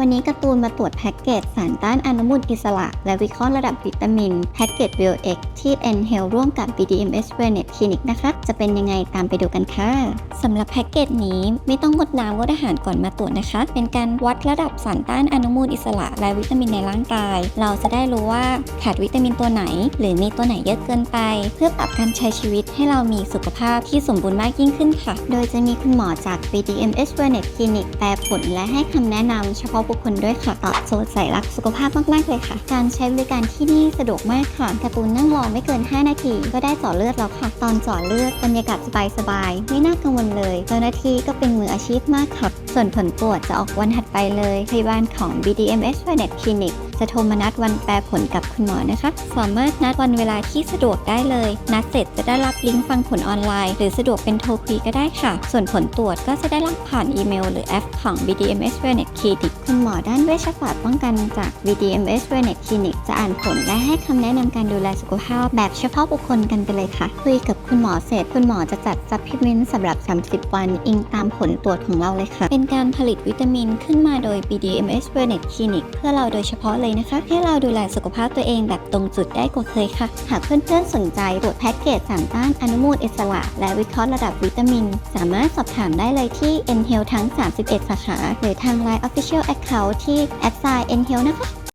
วันนี้การ์ตูนมาตรวจแพ็กเกจสารต้านอนุมูลอิสระ และวิเคราะห์ระดับวิตามิน แพ็กเกจ Real X ที่ n h e l ร่วมกับ BDMS Wellness Clinic นะคะ จะเป็นยังไงตามไปดูกันค่ะสำหรับแพ็กเกจนี้ไม่ต้องงดน้ำงดอาหารก่อนมาตรวจนะคะ เป็นการวัดระดับสารต้านอนุมูลอิสระ และวิตามินในร่างกาย เราจะได้รู้ว่าขาดวิตามินตัวไหน หรือมีตัวไหนเยอะเกินไป เพื่อปรับการใช้ชีวิตให้เรามีสุขภาพที่สมบูรณ์มากยิ่งขึ้นค่ะ โดยจะมีคุณหมอจาก BDMS Wellness Clinic แปลผลและให้คำแนะนำเฉพาะบุคคลด้วยค่ะตอบโจทย์ใส่รักสุขภาพมากๆเลยค่ะ การใช้บริการที่นี่สะดวกมากค่ะการ์ตูนนั่งรอไม่เกิน 5 นาที ก็ได้เจาะเลือดแล้วค่ะ ตอนเจาะเลือดบรรยากาศสบายๆไม่น่ากังวลเลย เจ้าหน้าที่ก็เป็นมืออาชีพมากค่ะส่วนผลตรวจจะออกวันถัดไปเลยพยาบาลของ BDMS Wellness Clinic จะโทรมานัดวันแปลผลกับคุณหมอนะคะ สามารถนัดวันเวลาที่สะดวกได้เลย นัดเสร็จจะได้รับลิงก์ฟังผลออนไลน์ หรือสะดวกเป็นโทรคุยก็ได้ค่ะ ส่วนผลตรวจก็จะได้รับผ่านอีเมล หรือแอปของ BDMS Wellness Clinic คุณหมอด้านเวชศาสตร์ป้องกันจาก BDMS Wellness Clinic จะอ่านผลและให้คำแนะนำการดูแลสุขภาพแบบเฉพาะบุคคลกันไปเลยค่ะ คุยกับคุณหมอเสร็จ คุณหมอจะจัด supplement สำหรับ 30 วันอิงตามผลตรวจของเราเลยค่ะ เป็นการผลิตวิตามินขึ้นมาโดย BDMS Wellness Clinic เพื่อเราโดยเฉพาะเลยนะคะ ให้เราดูแลสุขภาพตัวเองแบบตรงจุดได้กว่าเคยค่ะ หากเพื่อนๆสนใจตรวจแพ็กเกจสารต้านอนุมูลอิสระ และวิเคราะห์ระดับวิตามิน สามารถสอบถามได้เลยที่ n h e l ทั้ง 31 สาขา หรือทาง Line Official Account ที่ n h e l นะคะ